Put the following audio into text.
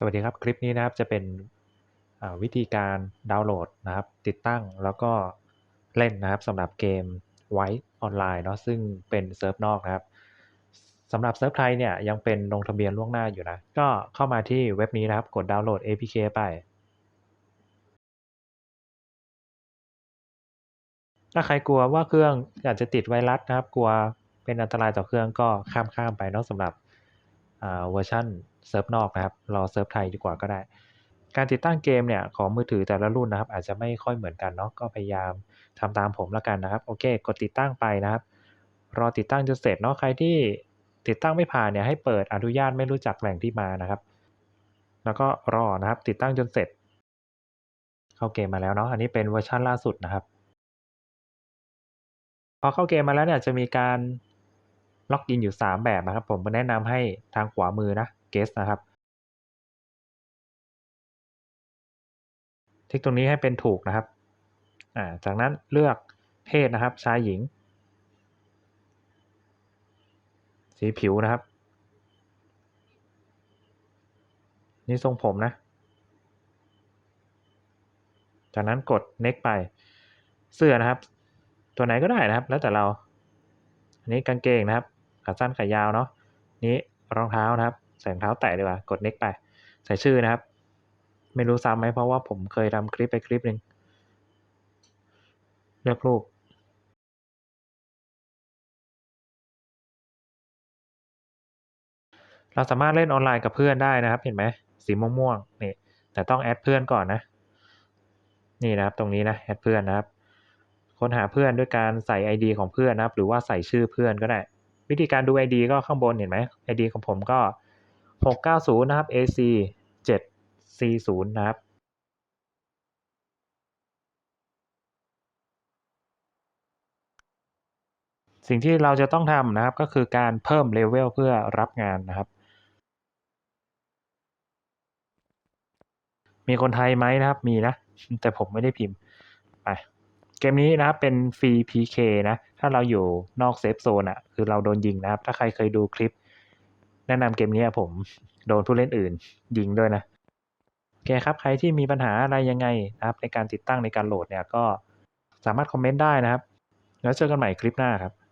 สวัสดีครับ คลิปนี้นะครับจะเป็นวิธีการดาวน์โหลดนะครับ ติดตั้งแล้วก็เล่นนะครับสำหรับเกมไว้ออนไลน์เนาะซึ่งเป็นเซิร์ฟนอกนะครับสำหรับเซิร์ฟไทยเนี่ยยังเป็นลงทะเบียนล่วงหน้าอยู่นะ ก็เข้ามาที่เว็บนี้นะครับ กดดาวน์โหลด APK ไป ถ้าใครกลัวว่าเครื่องอาจจะติดไวรัสนะครับ กลัวเป็นอันตรายต่อเครื่องก็ข้ามข้ามไปเนาะสำหรับเวอร์ชัน เซิร์ฟนอกนะครับ รอเซิร์ฟไทยดีกว่าก็ได้ การติดตั้งเกมเนี่ยของมือถือแต่ละรุ่นนะครับ อาจจะไม่ค่อยเหมือนกันเนาะก็พยายามทำตามผมแล้วกันนะครับโอเค กดติดตั้งไปนะครับ รอติดตั้งจนเสร็จเนาะใครที่ติดตั้งไม่ผ่านเนี่ยให้เปิดอนุญาตไม่รู้จักแหล่งที่มานะครับ แล้วก็รอนะครับ ติดตั้งจนเสร็จ เข้าเกมมาแล้วเนาะอันนี้เป็นเวอร์ชันล่าสุดนะครับพอเข้าเกมมาแล้วเนี่ยจะมีการล็อกอินอยู่ 3 แบบนะครับ ผมแนะนำให้ทางขวามือนะ guest นะครับทิกตรงนี้ให้เป็นถูกนะครับาจากนั้นเลือกเพศนะครับชายหญิง สีผิวนะครับ นี่ทรงผมนะ จากนั้นกด next ไปเสื้อนะครับ ตัวไหนก็ได้นะครับ แล้วแต่เรา อันนี้กางเกงนะครับขาสั้นขายาวเนาะนี้รองเท้านะครับ ใส่รองเท้าแตะดีกว่ากด next ไป ใส่ชื่อนะครับ ไม่รู้ซ้ำไหมเพราะว่าผมเคยทำคลิปไปคลิปหนึ่งเลือกรูปเราสามารถเล่นออนไลน์กับเพื่อนได้นะครับ เห็นไหมสีม่วงๆนี่ แต่ต้องแอดเพื่อนก่อนนะ นี่นะครับ ตรงนี้นะแอดเพื่อนนะครับ ค้นหาเพื่อนด้วยการใส่ ID ของเพื่อนนะครับ หรือว่าใส่ชื่อเพื่อนก็ได้ วิธีการดู ID ก็ข้างบนเห็นไหม ID ของผมก็ 690 นะครับ AC 740 นะครับ สิ่งที่เราจะต้องทำนะครับก็คือการเพิ่มเลเวลเพื่อรับงานนะครับ มีคนไทยไหมนะครับ มีนะ แต่ผมไม่ได้พิมพ์ไปเกมนี้นะครับเป็นฟรี PK นะ ถ้าเราอยู่นอกเซฟโซนอะคือเราโดนยิงนะครับ ถ้าใครเคยดูคลิป แนะนำเกมนี้ผมโดนผู้เล่นอื่น ยิงด้วยนะโอเคครับ ใครที่มีปัญหาอะไรยังไงนะครับ ในการติดตั้งในการโหลดเนี่ยก็สามารถคอมเมนต์ได้นะครับ แล้วเจอกันใหม่คลิปหน้าครับ